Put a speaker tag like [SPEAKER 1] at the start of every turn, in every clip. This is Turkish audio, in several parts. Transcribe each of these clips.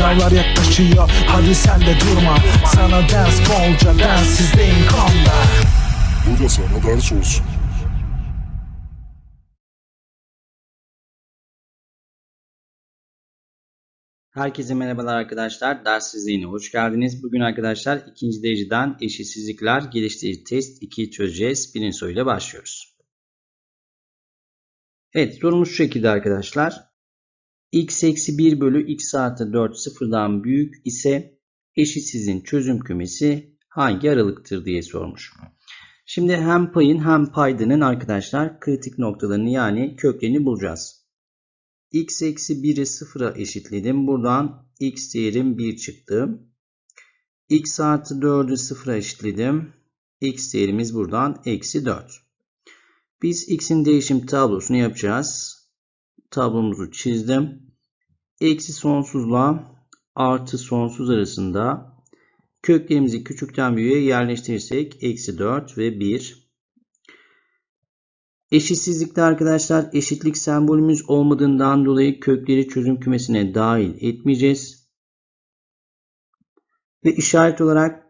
[SPEAKER 1] Sınavlar yaklaşıyor hadi sen de durma Sana ders bolca densizliğin konda
[SPEAKER 2] Bu da sana ders olsun.
[SPEAKER 3] Herkese merhabalar arkadaşlar. Ders izleyine hoş geldiniz. Bugün arkadaşlar ikinci dereceden eşitsizlikler geliştirici test 2'yi çözeceğiz. Birinci soruyla başlıyoruz. Evet sorumuz şu şekilde arkadaşlar. X eksi 1 bölü x artı 4 sıfırdan büyük ise eşitsizliğin çözüm kümesi hangi aralıktır diye sormuş. Şimdi hem payın hem paydanın arkadaşlar kritik noktalarını yani köklerini bulacağız x eksi 1'i 0'a eşitledim. Buradan x değerim 1 çıktı. x artı 4'ü 0'a eşitledim. x değerimiz buradan eksi 4. Biz x'in değişim tablosunu yapacağız. Tablomuzu çizdim. Eksi sonsuzla artı sonsuz arasında köklerimizi küçükten büyüğe yerleştirirsek eksi 4 ve 1. Eşitsizlikte arkadaşlar eşitlik sembolümüz olmadığından dolayı kökleri çözüm kümesine dahil etmeyeceğiz. Ve işaret olarak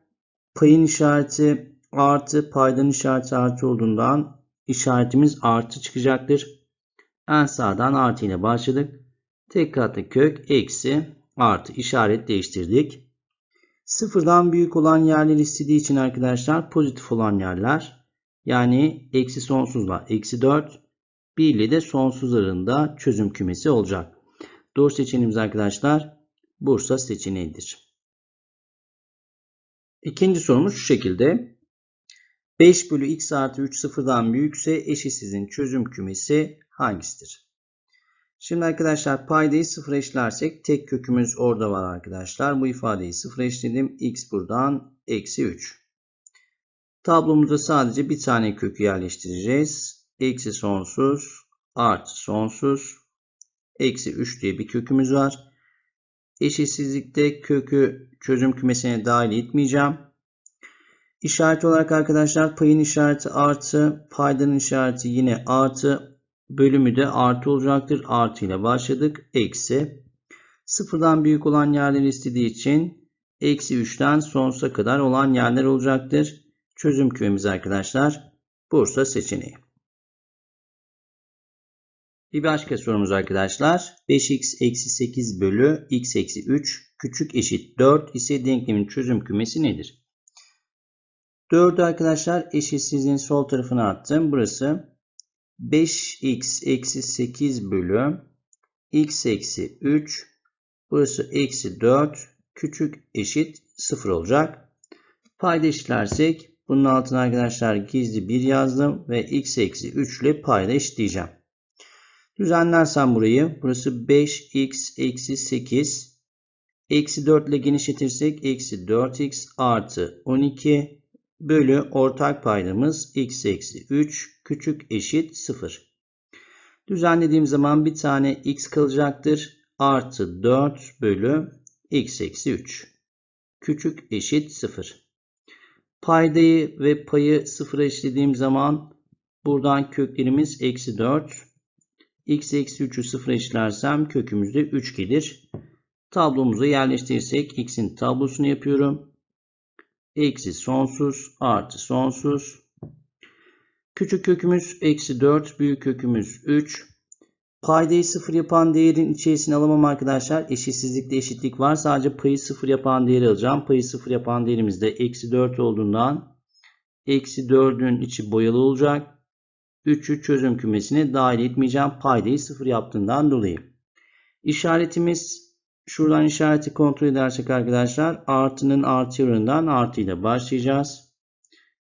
[SPEAKER 3] payın işareti artı paydanın işareti artı olduğundan işaretimiz artı çıkacaktır. En sağdan artı başladık. Tek katlı kök eksi artı işaret değiştirdik. Sıfırdan büyük olan yerler istediği için arkadaşlar pozitif olan yerler yani eksi sonsuzla eksi 4. 1 ile de sonsuzlarında çözüm kümesi olacak. Doğru seçeneğimiz arkadaşlar Bursa seçeneğidir. İkinci sorumuz şu şekilde. 5 bölü x artı 3 sıfırdan büyükse eşitsizliğin çözüm kümesi hangisidir? Şimdi arkadaşlar paydayı sıfıra eşitlersek tek kökümüz orada var arkadaşlar. Bu ifadeyi sıfıra eşitledim. x buradan eksi 3. Tablomuzda sadece bir tane kökü yerleştireceğiz. Eksi sonsuz artı sonsuz eksi 3 diye bir kökümüz var. Eşitsizlikte kökü çözüm kümesine dahil etmeyeceğim. İşaret olarak arkadaşlar payın işareti artı, paydanın işareti yine artı, bölümü de artı olacaktır. Artı ile başladık. Eksi. Sıfırdan büyük olan yerleri istediği için eksi 3'ten sonsuza kadar olan yerler olacaktır. Çözüm kümemiz arkadaşlar Bursa seçeneği. Bir başka sorumuz arkadaşlar. 5x eksi 8 bölü x eksi 3 küçük eşit 4 ise denklemin çözüm kümesi nedir? 4'ü arkadaşlar eşitsizliğin sol tarafına attım. Burası 5x eksi 8 bölü x eksi 3 burası eksi 4 küçük eşit 0 olacak. Payda eşitlersek bunun altına arkadaşlar gizli 1 yazdım ve x eksi 3 ile payda eşitleyeceğim. Düzenlersem burayı burası 5x eksi 8 eksi 4 ile genişletirsek eksi 4x artı 12 bölü ortak paydamız x eksi 3 küçük eşit 0. Düzenlediğim zaman bir tane x kalacaktır. Artı 4 bölü x eksi 3. Küçük eşit 0. Paydayı ve payı sıfıra eşlediğim zaman buradan köklerimiz eksi 4. x eksi 3'ü sıfıra eşlersem kökümüzde 3 gelir. Tablomuza yerleştirirsek x'in tablosunu yapıyorum. Eksi sonsuz artı sonsuz. Küçük kökümüz eksi 4. Büyük kökümüz 3. Paydayı sıfır yapan değerin içerisine alamam arkadaşlar. Eşitsizlikte eşitlik var. Sadece payı sıfır yapan değeri alacağım. Payı sıfır yapan değerimiz de eksi 4 olduğundan eksi 4'ün içi boyalı olacak. 3'ü çözüm kümesine dahil etmeyeceğim. Paydayı sıfır yaptığından dolayı. İşaretimiz şuradan işareti kontrol edersek arkadaşlar artının artı oranından artı ile başlayacağız.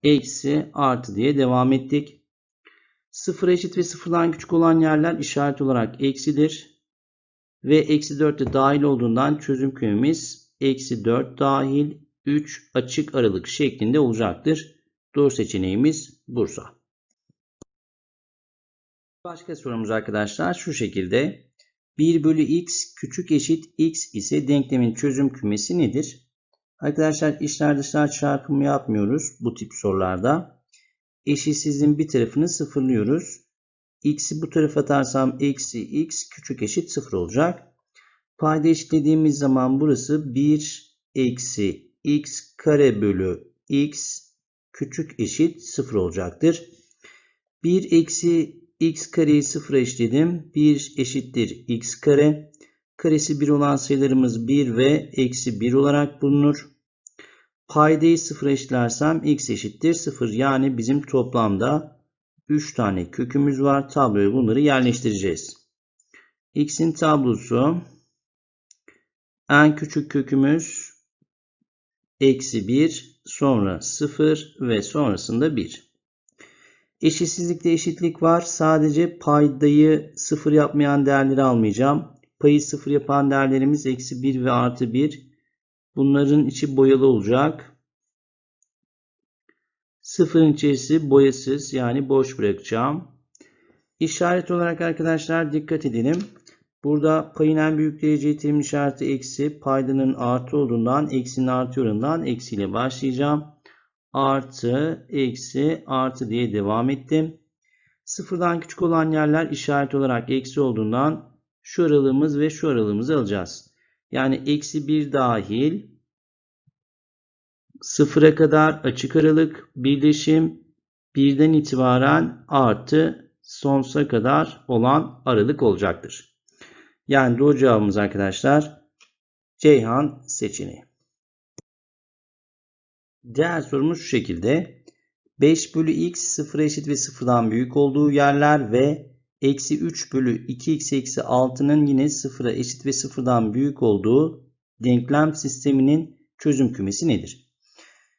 [SPEAKER 3] Eksi artı diye devam ettik. 0 eşit ve 0'dan küçük olan yerler işaret olarak eksidir. Ve eksi 4 de dahil olduğundan çözüm kümemiz eksi 4 dahil 3 açık aralık şeklinde olacaktır. Doğru seçeneğimiz Bursa. Başka sorumuz arkadaşlar şu şekilde. 1 bölü x küçük eşit x ise denklemin çözüm kümesi nedir? Arkadaşlar içler dışlar çarpımı yapmıyoruz bu tip sorularda eşitsizliğin bir tarafını sıfırlıyoruz. X'i bu tarafa atarsam eksi x küçük eşit sıfır olacak. Payda eşitlediğimiz zaman burası 1 eksi x kare bölü x küçük eşit 0 olacaktır. 1 eksi x kareyi 0'a eşitledim. 1 eşittir x kare. Karesi 1 olan sayılarımız 1 ve eksi 1 olarak bulunur. Paydayı 0'a eşitlersem x eşittir 0. Yani bizim toplamda 3 tane kökümüz var. Tabloya bunları yerleştireceğiz. x'in tablosu en küçük kökümüz eksi 1 sonra 0 ve sonrasında 1. Eşitsizlikte eşitlik var. Sadece paydayı 0 yapmayan değerleri almayacağım. Payı 0 yapan değerlerimiz eksi 1 ve artı 1. Bunların içi boyalı olacak. Sıfırın içerisi boyasız yani boş bırakacağım. İşaret olarak arkadaşlar dikkat edelim. Burada payın en büyük derece terim işareti eksi paydanın artı olduğundan eksinin artı oranından eksiyle başlayacağım. Artı eksi artı diye devam ettim. Sıfırdan küçük olan yerler işaret olarak eksi olduğundan şu aralığımız ve şu aralığımızı alacağız. Yani eksi 1 dahil sıfıra kadar açık aralık birleşim birden itibaren artı sonsuza kadar olan aralık olacaktır. Yani doğru cevabımız arkadaşlar Ceyhan seçeneği. Diğer sorumuz şu şekilde. 5 bölü x 0 eşit ve 0'dan büyük olduğu yerler ve eksi 3 bölü 2x eksi 6'nın yine 0'a eşit ve 0'dan büyük olduğu denklem sisteminin çözüm kümesi nedir?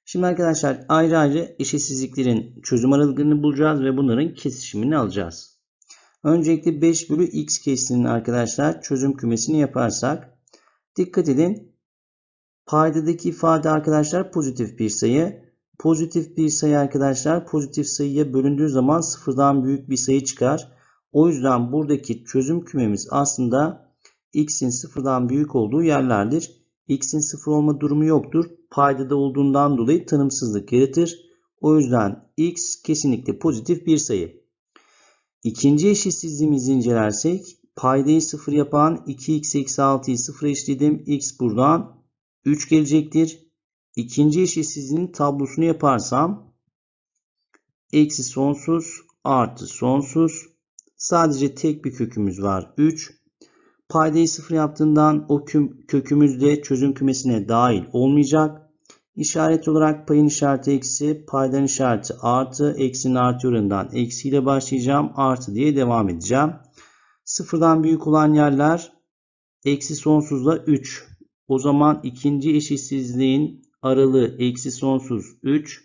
[SPEAKER 3] Şimdi arkadaşlar ayrı ayrı eşitsizliklerin çözüm aralıklarını bulacağız ve bunların kesişimini alacağız. Öncelikle 5 bölü x kesinin arkadaşlar çözüm kümesini yaparsak dikkat edin paydadaki ifade arkadaşlar pozitif bir sayı. Pozitif bir sayı arkadaşlar pozitif sayıya bölündüğü zaman sıfırdan büyük bir sayı çıkar. O yüzden buradaki çözüm kümemiz aslında x'in sıfırdan büyük olduğu yerlerdir. x'in sıfır olma durumu yoktur. Paydada olduğundan dolayı tanımsızlık yaratır. O yüzden x kesinlikle pozitif bir sayı. İkinci eşitsizliğimizi incelersek paydayı sıfır yapan 2x eksi 6'yı sıfıra eşitledim. x buradan 3 gelecektir. İkinci eşitsizliğin tablosunu yaparsam eksi sonsuz artı sonsuz sadece tek bir kökümüz var 3. Paydayı sıfır yaptığından o küm, kökümüz de çözüm kümesine dahil olmayacak. İşaret olarak payın işareti eksi, paydanın işareti artı, eksinin artı oranından eksiyle başlayacağım. Artı diye devam edeceğim. Sıfırdan büyük olan yerler eksi sonsuzla 3. O zaman ikinci eşitsizliğin aralığı eksi sonsuz 3.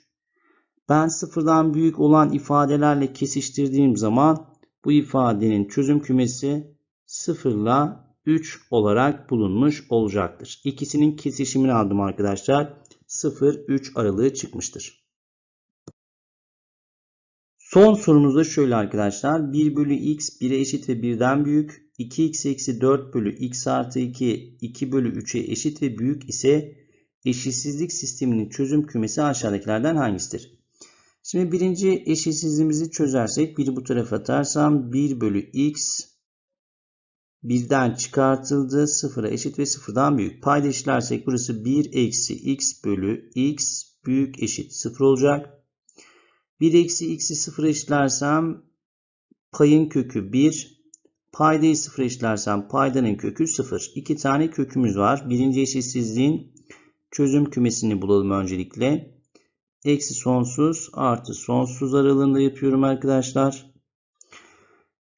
[SPEAKER 3] Ben sıfırdan büyük olan ifadelerle kesiştirdiğim zaman bu ifadenin çözüm kümesi 0 ile 3 olarak bulunmuş olacaktır. İkisinin kesişimini aldım arkadaşlar. 0-3 aralığı çıkmıştır. Son sorumuzda şöyle arkadaşlar. 1 bölü x 1'e eşit ve 1'den büyük. 2x eksi 4 bölü x artı 2 2 bölü 3'e eşit ve büyük ise eşitsizlik sisteminin çözüm kümesi aşağıdakilerden hangisidir? Şimdi birinci eşitsizliğimizi çözersek 1'i bu tarafa atarsam 1 bölü x 1'den çıkartıldı. 0'a eşit ve 0'dan büyük. Payda eşitlersek burası 1 eksi x bölü x büyük eşit 0 olacak. 1 eksi x'i 0'a eşitlersem payın kökü 1. Paydayı 0'a eşitlersem paydanın kökü 0. 2 tane kökümüz var. Birinci eşitsizliğin çözüm kümesini bulalım öncelikle. Eksi sonsuz artı sonsuz aralığında yapıyorum arkadaşlar.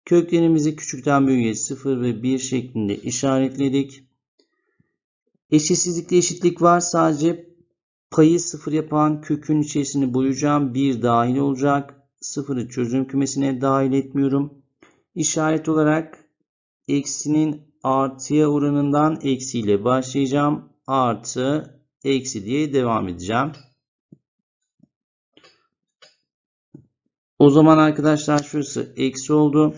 [SPEAKER 3] Köklerimizi küçükten büyüğe 0 ve 1 şeklinde işaretledik. Eşitsizlikte eşitlik var. Sadece payı 0 yapan kökün içerisini boyayacağım. 1 dahil olacak. 0'ı çözüm kümesine dahil etmiyorum. İşaret olarak eksinin artıya oranından eksiyle başlayacağım. Artı eksi diye devam edeceğim. O zaman arkadaşlar şurası eksi oldu.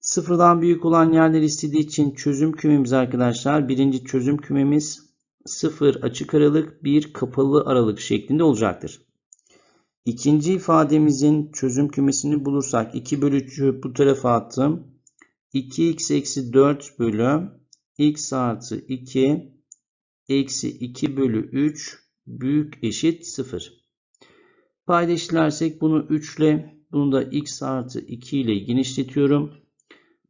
[SPEAKER 3] Sıfırdan büyük olan yerler istediği için çözüm kümemiz arkadaşlar. Birinci çözüm kümemiz 0 açık aralık 1 kapalı aralık şeklinde olacaktır. İkinci ifademizin çözüm kümesini bulursak 2 bölü 3'ü bu tarafa attım. 2x eksi 4 bölü x artı 2 eksi 2 bölü 3 büyük eşit 0. Payda eşitlersek bunu 3 ile bunu da x artı 2 ile genişletiyorum.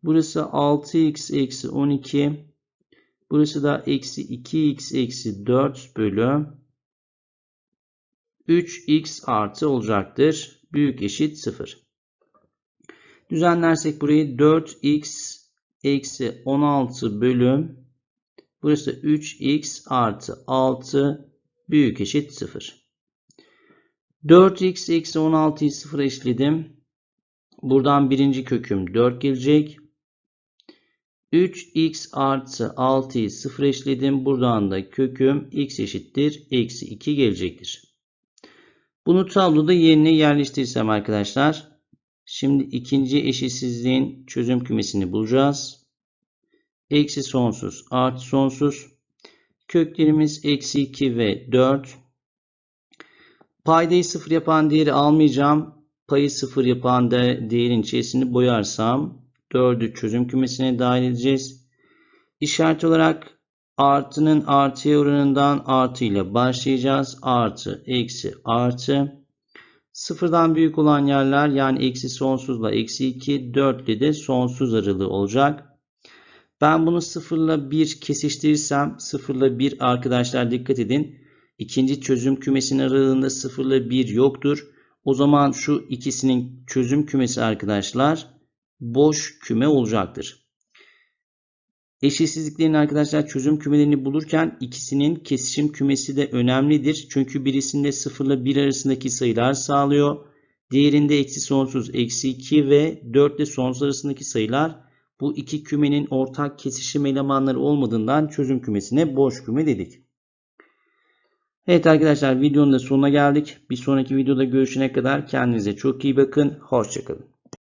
[SPEAKER 3] Burası 6x eksi 12. Burası da eksi 2x eksi 4 bölü 3x artı olacaktır. Büyük eşit 0. Düzenlersek burayı 4x eksi 16 bölü burası 3x artı 6 büyük eşit 0. 4x eksi 16'yı 0 eşledim. Buradan birinci köküm 4 gelecek. 3x artı 6'yı 0 eşledim. Buradan da köküm x eşittir. Eksi 2 gelecektir. Bunu tabloda yerine yerleştirirsem arkadaşlar. Şimdi ikinci eşitsizliğin çözüm kümesini bulacağız. Eksi sonsuz artı sonsuz. Köklerimiz eksi 2 ve 4. Paydayı 0 yapan değeri almayacağım. Payı 0 yapan de değerin içerisini boyarsam 4'ü çözüm kümesine dahil edeceğiz. İşaret olarak artının artıya oranından artı ile başlayacağız. Artı, eksi, artı. Sıfırdan büyük olan yerler yani eksi sonsuzla eksi 2, 4 ile de sonsuz aralığı olacak. Ben bunu 0 ile 1 kesiştirirsem 0 ile 1 arkadaşlar dikkat edin. İkinci çözüm kümesinin aralığında 0 ile 1 yoktur. O zaman şu ikisinin çözüm kümesi arkadaşlar boş küme olacaktır. Eşitsizliklerin arkadaşlar çözüm kümelerini bulurken ikisinin kesişim kümesi de önemlidir. Çünkü birisinde 0 ile 1 arasındaki sayılar sağlıyor. Diğerinde eksi sonsuz eksi 2 ve 4 ile sonsuz arasındaki sayılar bu iki kümenin ortak kesişim elemanları olmadığından çözüm kümesine boş küme dedik. Evet arkadaşlar videonun da sonuna geldik. Bir sonraki videoda görüşene kadar kendinize çok iyi bakın. Hoşçakalın.